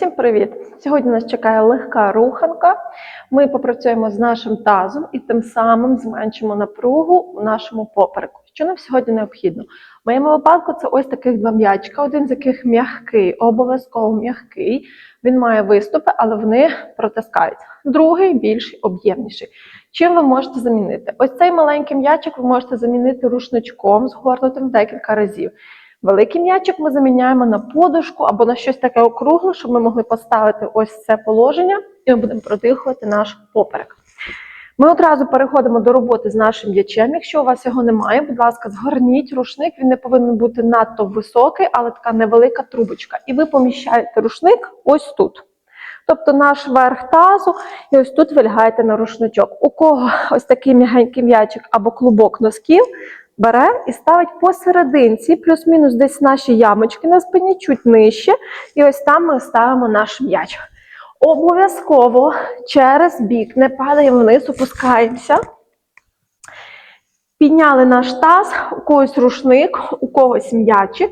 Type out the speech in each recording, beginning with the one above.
Всім привіт! Сьогодні нас чекає легка руханка. Ми попрацюємо з нашим тазом і тим самим зменшимо напругу у нашому попереку. Що нам сьогодні необхідно? В моєму випадку це ось таких два м'ячка, один з яких м'який, обов'язково м'який. Він має виступи, але вони протискаються. Другий більш об'ємніший. Чим ви можете замінити? Ось цей маленький м'ячик ви можете замінити рушничком, згорнутим декілька разів. Великий м'ячик ми заміняємо на подушку або на щось таке округле, щоб ми могли поставити ось це положення, і ми будемо продихувати наш поперек. Ми одразу переходимо до роботи з нашим м'ячем. Якщо у вас його немає, будь ласка, згорніть рушник. Він не повинен бути надто високий, але така невелика трубочка. І ви поміщаєте рушник ось тут. Тобто наш верх тазу, і ось тут ви лягаєте на рушничок. У кого ось такий м'ягенький м'ячик або клубок носків, бере і ставить посерединці, плюс-мінус десь наші ямочки на спині, чуть нижче. І ось там ми ставимо наш м'яч. Обов'язково через бік не падаємо вниз, опускаємося. Підняли наш таз, у когось рушник, у когось м'ячик.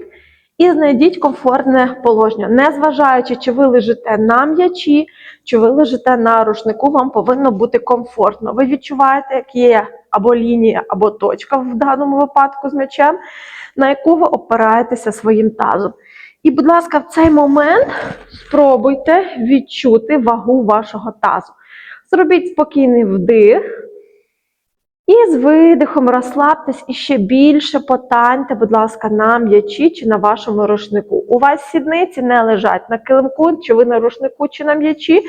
І знайдіть комфортне положення. Незважаючи, чи ви лежите на м'ячі, чи ви лежите на рушнику, вам повинно бути комфортно. Ви відчуваєте, як є або лінія, або точка в даному випадку з м'ячем, на яку ви опираєтеся своїм тазом. І, будь ласка, в цей момент спробуйте відчути вагу вашого тазу. Зробіть спокійний вдих. І з видихом розслабтесь і ще більше потаньте, будь ласка, на м'ячі чи на вашому рушнику. У вас сідниці не лежать на килимку, чи ви на рушнику, чи на м'ячі.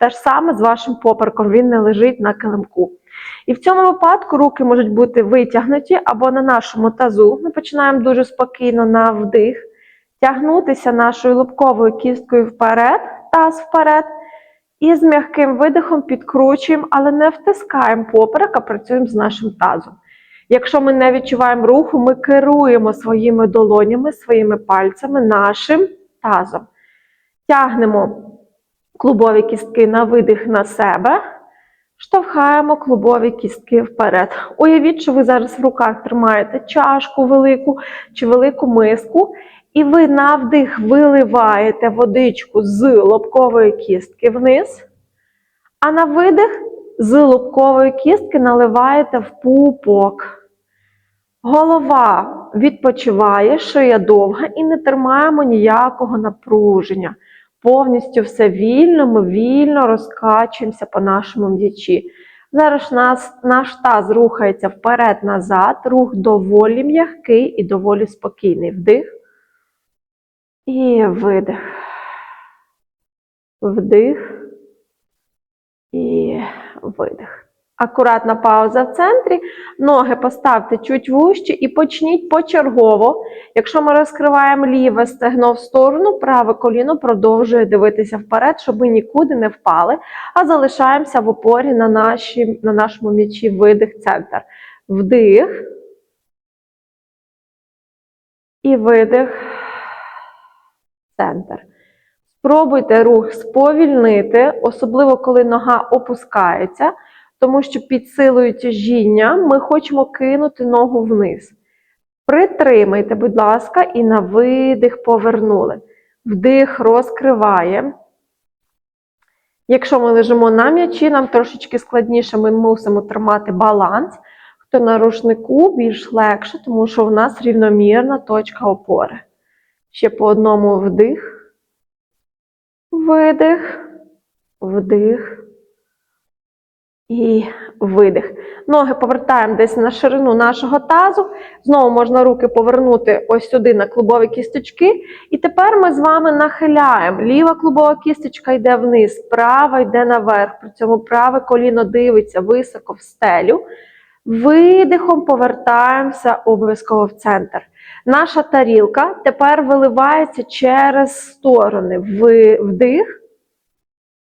Те ж саме з вашим поперком, він не лежить на килимку. І в цьому випадку руки можуть бути витягнуті або на нашому тазу. Ми починаємо дуже спокійно на вдих, тягнутися нашою лобковою кісткою вперед, таз вперед. І з м'яким видихом підкручуємо, але не втискаємо поперек, а працюємо з нашим тазом. Якщо ми не відчуваємо руху, ми керуємо своїми долонями, своїми пальцями нашим тазом. Тягнемо клубові кістки на видих на себе, штовхаємо клубові кістки вперед. Уявіть, що ви зараз в руках тримаєте чашку велику чи велику миску. І ви на вдих виливаєте водичку з лобкової кістки вниз, а на видих з лобкової кістки наливаєте в пупок. Голова відпочиває, шия довга і не тримаємо ніякого напруження. Повністю все вільно, ми вільно розкачуємося по нашому м'ячі. Зараз нас, наш таз рухається вперед-назад, рух доволі м'який і доволі спокійний. Вдих. І видих. Вдих. І видих. Акуратна пауза в центрі. Ноги поставте чуть вужче і почніть почергово. Якщо ми розкриваємо ліве стегно в сторону, праве коліно продовжує дивитися вперед, щоб ми нікуди не впали, а залишаємося в опорі на, наші, на нашому м'ячі видих центр. Вдих. І видих центр. Спробуйте рух сповільнити, особливо коли нога опускається, тому що під силою тяжіння ми хочемо кинути ногу вниз. Притримайте, будь ласка, і на видих повернули. Вдих розкриває. Якщо ми лежимо на м'ячі, нам трошечки складніше, ми мусимо тримати баланс. Хто на рушнику більш легше, тому що в нас рівномірна точка опори. Ще по одному вдих, видих, вдих і видих. Ноги повертаємо десь на ширину нашого тазу. Знову можна руки повернути ось сюди на клубові кісточки. І тепер ми з вами нахиляємо. Ліва клубова кісточка йде вниз, права йде наверх. При цьому праве коліно дивиться високо в стелю. Видихом повертаємося обов'язково в центр. Наша тарілка тепер виливається через сторони. Вдих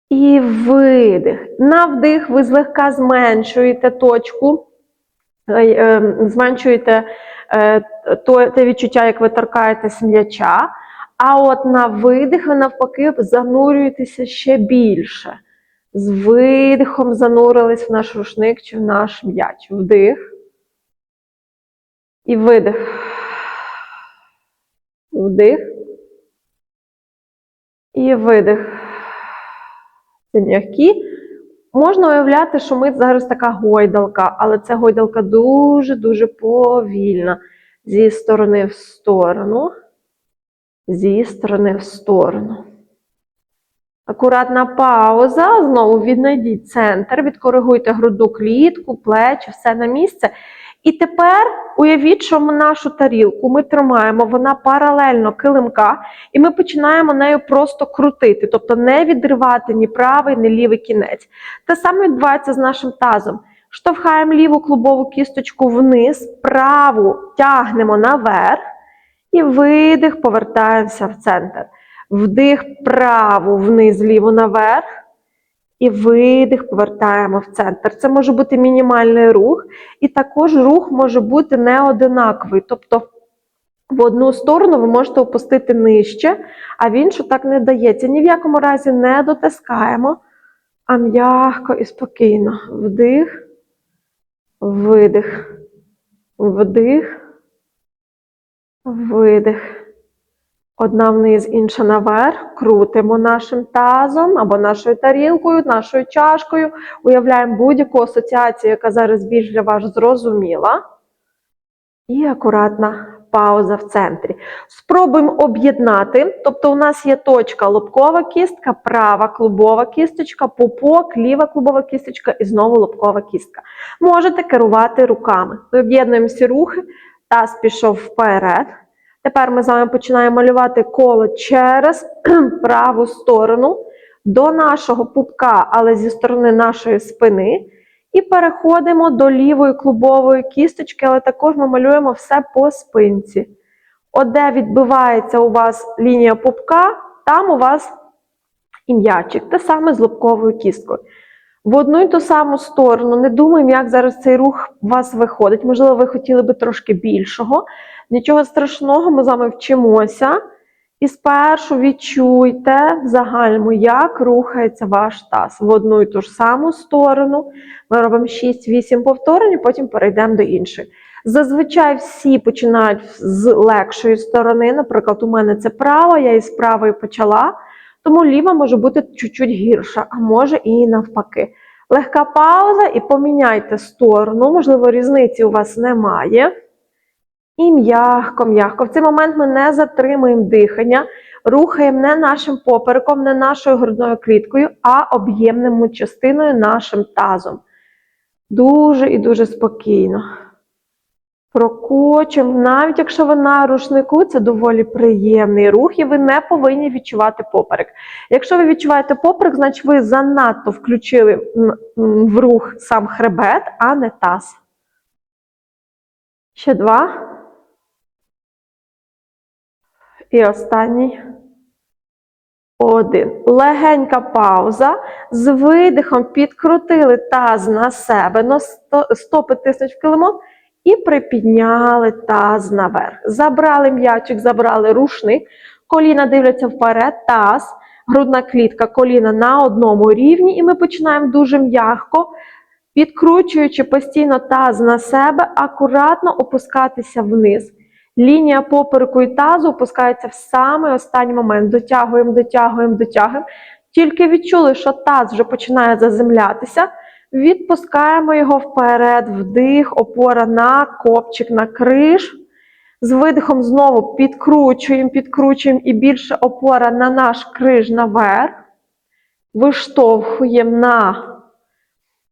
і видих. На вдих ви злегка зменшуєте точку, зменшуєте те відчуття, як ви торкаєтесь м'яча. А от на видих ви навпаки занурюєтеся ще більше. З видихом занурились в наш рушник чи в наш м'яч. Вдих. І видих. Вдих. І видих. м'які. Можна уявляти, що ми зараз така гойдалка, але це гойдалка дуже-дуже повільна. Зі сторони в сторону, зі сторони в сторону. Акуратна пауза. Знову віднайдіть центр, відкоригуйте грудну клітку, плечі, все на місце. І тепер уявіть, що нашу тарілку ми тримаємо, вона паралельно килимка, і ми починаємо нею просто крутити, тобто не відривати ні правий, ні лівий кінець. Те саме відбувається з нашим тазом. Штовхаємо ліву клубову кісточку вниз, праву тягнемо наверх і видих, повертаємося в центр. Вдих праву вниз, ліву наверх. І видих, повертаємо в центр. Це може бути мінімальний рух, і також рух може бути неодинаковий. Тобто в одну сторону ви можете опустити нижче, а в іншу так не дається. Ні в якому разі не дотискаємо, а м'яко і спокійно. Вдих, видих, вдих, видих. Одна вниз, інша наверх. Крутимо нашим тазом або нашою тарілкою, нашою чашкою. Уявляємо будь-яку асоціацію, яка зараз більш для вас зрозуміла. І акуратна пауза в центрі. Спробуємо об'єднати. Тобто, у нас є точка лобкова кістка, права клубова кісточка, пупок, ліва клубова кісточка і знову лобкова кістка. Можете керувати руками. Ми об'єднуємо всі рухи, таз пішов вперед. Тепер ми з вами починаємо малювати коло через праву сторону до нашого пупка, але зі сторони нашої спини. І переходимо до лівої клубової кісточки, але також ми малюємо все по спинці. От де відбивається у вас лінія пупка, там у вас і м'ячик. Те саме з лобковою кісткою. В одну і ту саму сторону. Не думаємо, як зараз цей рух у вас виходить. Можливо, ви хотіли би трошки більшого. Нічого страшного, ми з вами вчимося. І спершу відчуйте в загальному, як рухається ваш таз в одну і ту ж саму сторону. Ми робимо 6-8 повторень, потім перейдемо до іншої. Зазвичай всі починають з легшої сторони. Наприклад, у мене це права, я із правої почала, тому ліва може бути чуть-чуть гірша, а може і навпаки. Легка пауза і поміняйте сторону, можливо, різниці у вас немає. І м'ягко, м'ягко. В цей момент ми не затримуємо дихання, рухаємо не нашим попереком, не нашою грудною кліткою, а об'ємною частиною нашим тазом. Дуже і дуже спокійно. Прокочуємо. Навіть якщо ви на рушнику, це доволі приємний рух, і ви не повинні відчувати поперек. Якщо ви відчуваєте поперек, значить ви занадто включили в рух сам хребет, а не таз. Ще два. І останній. Один. Легенька пауза. З видихом підкрутили таз на себе, стопи тиснуть в килимок і припідняли таз наверх. Забрали м'ячик, забрали рушник, коліна дивляться вперед, таз, грудна клітка, коліна на одному рівні, і ми починаємо дуже м'ягко, підкручуючи постійно таз на себе, акуратно опускатися вниз. Лінія попереку і тазу опускається в самий останній момент. Дотягуємо, дотягуємо, дотягуємо. Тільки відчули, що таз вже починає заземлятися. Відпускаємо його вперед, вдих, опора на копчик, на криш. З видихом знову підкручуємо, підкручуємо і більше опора на наш криж наверх. Виштовхуємо на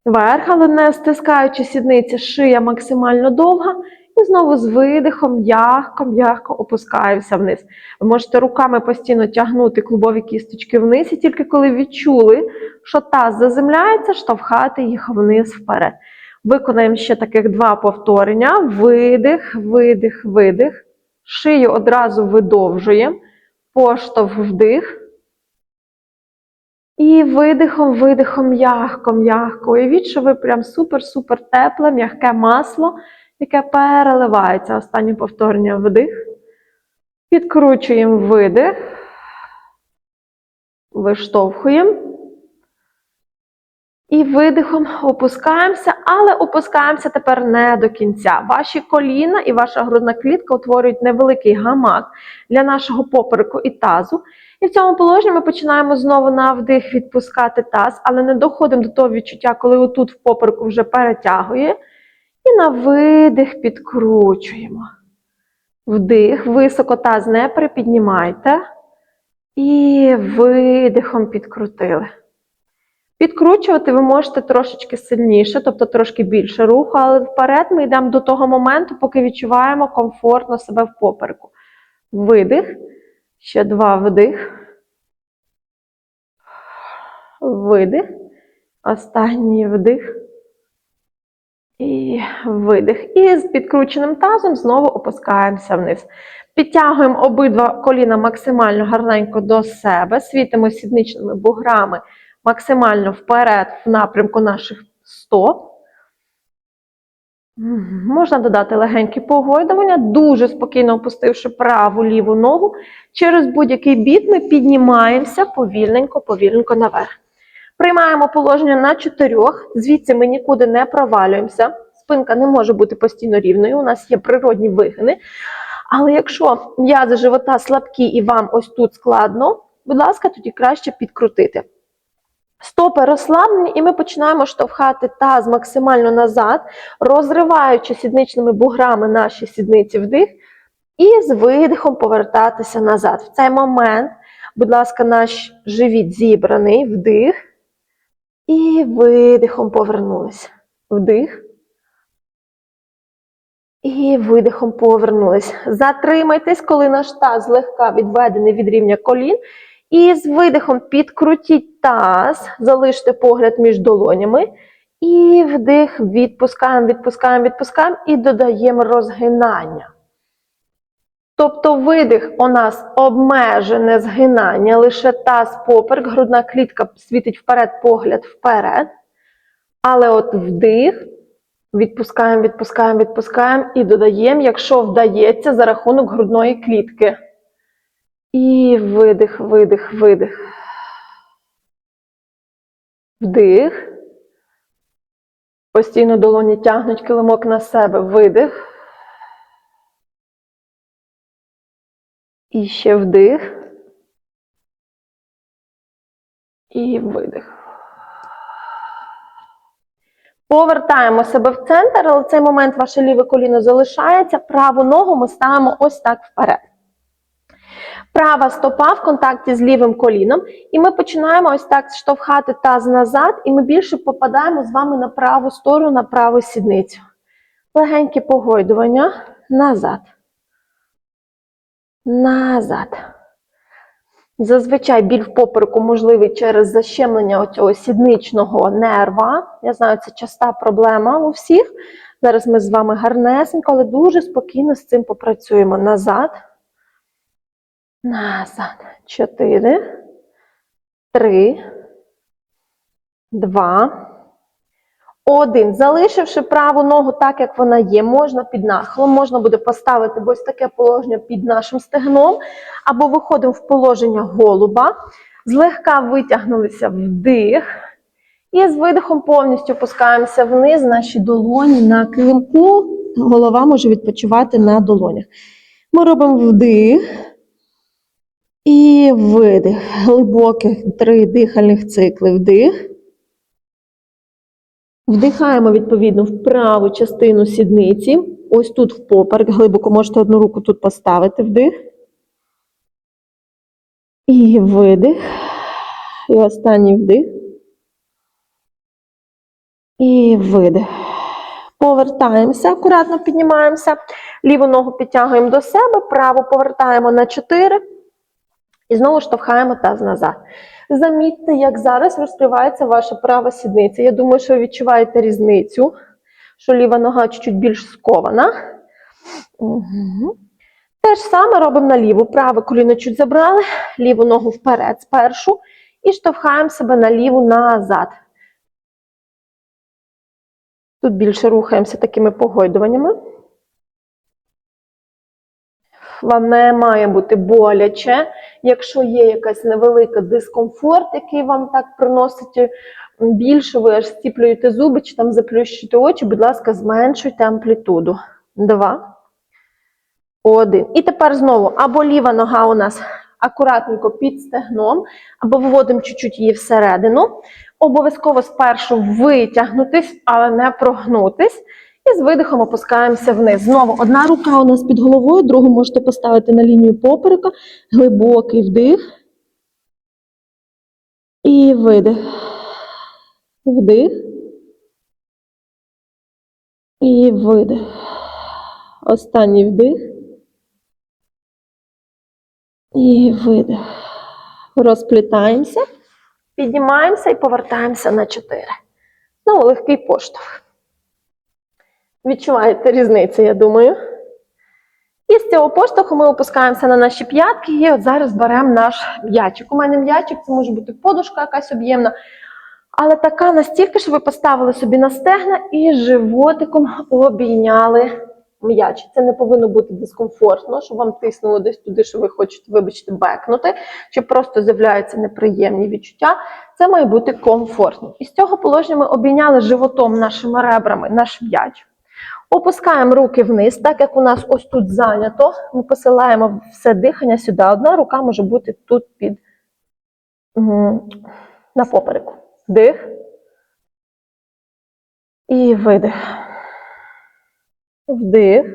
верх, але не стискаючи сідниці, шия максимально довга. І знову з видихом м'ягко опускаємося вниз. Ви можете руками постійно тягнути клубові кісточки вниз, і тільки коли відчули, що таз заземляється, штовхати їх вниз вперед. Виконаємо ще таких два повторення: видих, видих, видих. Шию одразу видовжуємо, поштовх вдих. І видихом, видихом, м'ягко, м'ягко. Уявіть, що ви прям супер-супер тепле, м'яке масло яке переливається. Останнє повторення вдих. Підкручуємо видих, виштовхуємо. І видихом опускаємося, але опускаємося тепер не до кінця. Ваші коліна і ваша грудна клітка утворюють невеликий гамак для нашого попереку і тазу. І в цьому положенні ми починаємо знову на вдих відпускати таз, але не доходимо до того відчуття, коли отут в попереку вже перетягує. І на видих підкручуємо. Вдих, високо таз не припіднімайте. І видихом підкрутили. Підкручувати ви можете трошечки сильніше, тобто трошки більше руху, але вперед ми йдемо до того моменту, поки відчуваємо комфортно себе в попереку. Видих. Ще два вдих. Видих. Останній вдих. І видих. І з підкрученим тазом знову опускаємося вниз. Підтягуємо обидва коліна максимально гарненько до себе, світимо сідничними буграми максимально вперед в напрямку наших стоп. Можна додати легеньке погойдування, дуже спокійно опустивши праву ліву ногу. Через будь-який бік ми піднімаємося повільненько, повільненько наверх. Приймаємо положення на чотирьох, звідси ми нікуди не провалюємося. Спинка не може бути постійно рівною, у нас є природні вигини. Але якщо м'язи живота слабкі і вам ось тут складно, будь ласка, тоді краще підкрутити. Стопи розслаблені, і ми починаємо штовхати таз максимально назад, розриваючи сідничними буграми наші сідниці вдих, і з видихом повертатися назад. В цей момент, будь ласка, наш живіт зібраний, вдих, і видихом повернулися. Вдих. І видихом повернулись. Затримайтесь, коли наш таз злегка відведений від рівня колін. І з видихом підкрутіть таз, залиште погляд між долонями. І вдих, відпускаємо, відпускаємо, відпускаємо і додаємо розгинання. Тобто видих у нас обмежене згинання, лише таз поперек, грудна клітка світить вперед, погляд вперед. Але от вдих, відпускаємо, відпускаємо, відпускаємо і додаємо, якщо вдається, за рахунок грудної клітки. І видих, видих, видих. Вдих. Постійно долоні тягнуть килимок на себе. Видих. І ще вдих. І видих. Повертаємо себе в центр, але в цей момент ваше ліве коліно залишається. Праву ногу ми ставимо ось так вперед. Права стопа в контакті з лівим коліном, і ми починаємо ось так штовхати таз назад, і ми більше попадаємо з вами на праву сторону, на праву сідницю. Легеньке погойдування назад. Назад. Зазвичай біль в попереку можливий через защемлення оцього сідничного нерва. Я знаю, це часта проблема у всіх. Зараз ми з вами гарнесенько, але дуже спокійно з цим попрацюємо. Назад. Назад. Чотири. Три. Два. Один. Залишивши праву ногу так, як вона є, можна під нахилом, можна буде поставити ось таке положення під нашим стегном, або виходимо в положення голуба, злегка витягнулися вдих. І з видихом повністю опускаємося вниз, наші долоні на килимку. Голова може відпочивати на долонях. Ми робимо вдих. І видих. Глибоких три дихальних цикли. Вдих. Вдихаємо, відповідно, в праву частину сідниці. Ось тут в поперек. Глибоко можете одну руку тут поставити. Вдих. І видих. І останній вдих. І видих. Повертаємося, акуратно піднімаємося. Ліву ногу підтягуємо до себе, праву повертаємо на 4. І знову штовхаємо таз назад. Замітьте, як зараз розкривається ваша права сідниця. Я думаю, що ви відчуваєте різницю, що ліва нога чуть-чуть більш скована. Угу. Те ж саме робимо на ліву. Праве коліно чуть забрали, ліву ногу вперед спершу і штовхаємо себе на ліву назад. Тут більше рухаємося такими погойдуваннями. Вам не має бути боляче. Якщо є якась невелика дискомфорт, який вам так приносить більше ви аж стіплюєте зуби чи там заплющуєте очі, будь ласка, зменшуйте амплітуду. Два. Один. І тепер знову або ліва нога у нас акуратненько під стегном, або виводимо чуть-чуть її всередину. Обов'язково спершу витягнутись, але не прогнутись. І з видихом опускаємося вниз. Знову одна рука у нас під головою, другу можете поставити на лінію поперека. Глибокий вдих. І видих. Вдих. І видих. Останній вдих. І видих. Розплітаємося, піднімаємося і повертаємося на 4. Знову легкий поштовх. Відчуваєте різницю, я думаю. І з цього поштовху ми опускаємося на наші п'ятки і от зараз беремо наш м'ячик. У мене м'ячик, це може бути подушка якась об'ємна, але така настільки, що ви поставили собі на стегна і животиком обійняли м'яч. Це не повинно бути дискомфортно, щоб вам тиснуло десь туди, що ви хочете, вибачте, бекнути, чи просто з'являються неприємні відчуття. Це має бути комфортно. І з цього положення ми обійняли животом нашими ребрами наш м'яч. Опускаємо руки вниз, так як у нас ось тут зайнято, ми посилаємо все дихання сюди. Одна рука може бути тут під на попереку. Вдих. І видих. Вдих.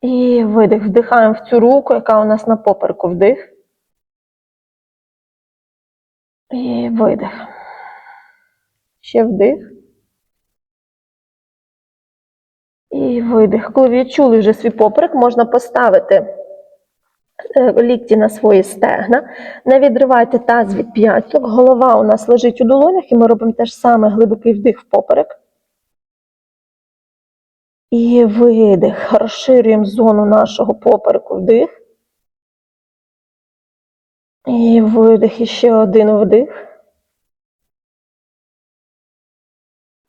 І видих. Вдихаємо в цю руку, яка у нас на попереку. Вдих. І видих. Ще вдих. І видих. Коли відчули вже свій поперек, можна поставити е, лікті на свої стегна. Не відривайте таз від п'яток. Голова у нас лежить у долонях, і ми робимо те ж саме глибокий вдих в поперек. І видих. Розширюємо зону нашого попереку. Вдих. І видих. І ще один вдих.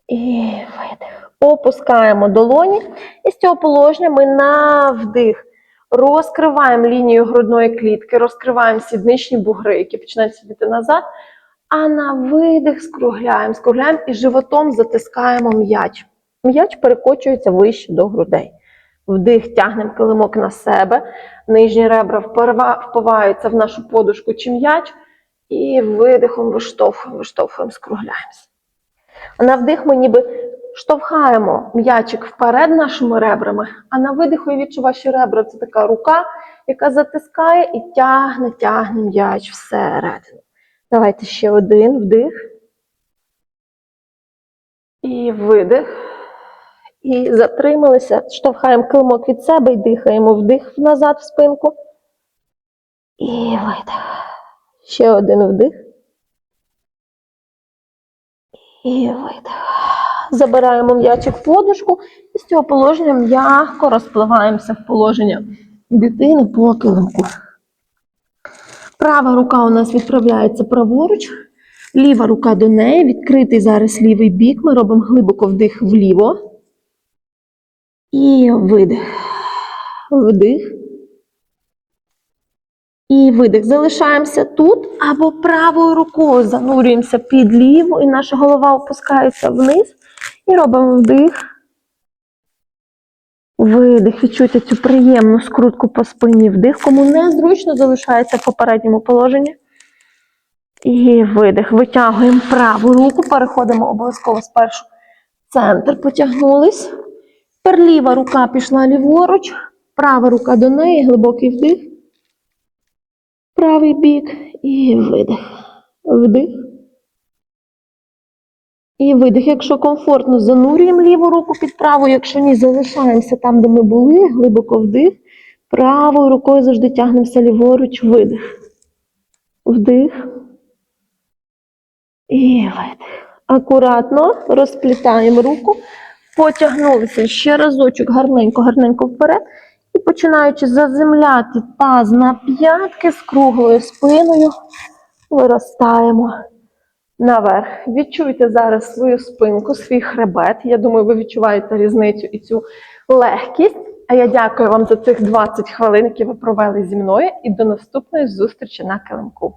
І видих. Опускаємо долоні. І з цього положення ми на вдих розкриваємо лінію грудної клітки, розкриваємо сідничні бугри, які починають сидіти назад. А на видих скругляємо, скругляємо і животом затискаємо м'яч. М'яч перекочується вище до грудей. Вдих, тягнемо килимок на себе, нижні ребра впиваються в нашу подушку чи м'яч. І видихом виштовхуємо, виштовхуємо, скругляємося. А на вдих ми ніби штовхаємо м'ячик вперед нашими ребрами, а на видиху я відчуваю, що ребра це така рука, яка затискає і тягне, тягне м'яч всередину. Давайте ще один вдих. І видих. І затрималися. Штовхаємо килимок від себе і дихаємо вдих назад в спинку. І видих. Ще один вдих. І видих. Забираємо м'ячик в подушку і з цього положення м'яко розпливаємося в положення дитини по килимку. Права рука у нас відправляється праворуч, ліва рука до неї, відкритий зараз лівий бік. Ми робимо глибоко вдих вліво. І видих. Вдих. І видих. Залишаємося тут або правою рукою занурюємося під ліву, і наша голова опускається вниз. І робимо вдих. Видих. Відчуйте цю приємну скрутку по спині. Вдих. Кому незручно залишається в попередньому положенні. І видих. Витягуємо праву руку, переходимо обов'язково спершу в центр, потягнулись. Тепер ліва рука пішла ліворуч, права рука до неї, глибокий вдих. Правий бік і видих. Вдих. І видих. Якщо комфортно, занурюємо ліву руку під праву, якщо ні, залишаємося там, де ми були, глибоко вдих. Правою рукою завжди тягнемося ліворуч, видих. Вдих. І видих. Акуратно розплітаємо руку, потягнулися ще разочок гарненько, гарненько вперед. І починаючи заземляти таз на п'ятки з круглою спиною, виростаємо наверх. Відчуйте зараз свою спинку, свій хребет. Я думаю, ви відчуваєте різницю і цю легкість. А я дякую вам за цих 20 хвилин, які ви провели зі мною, і до наступної зустрічі на килимку.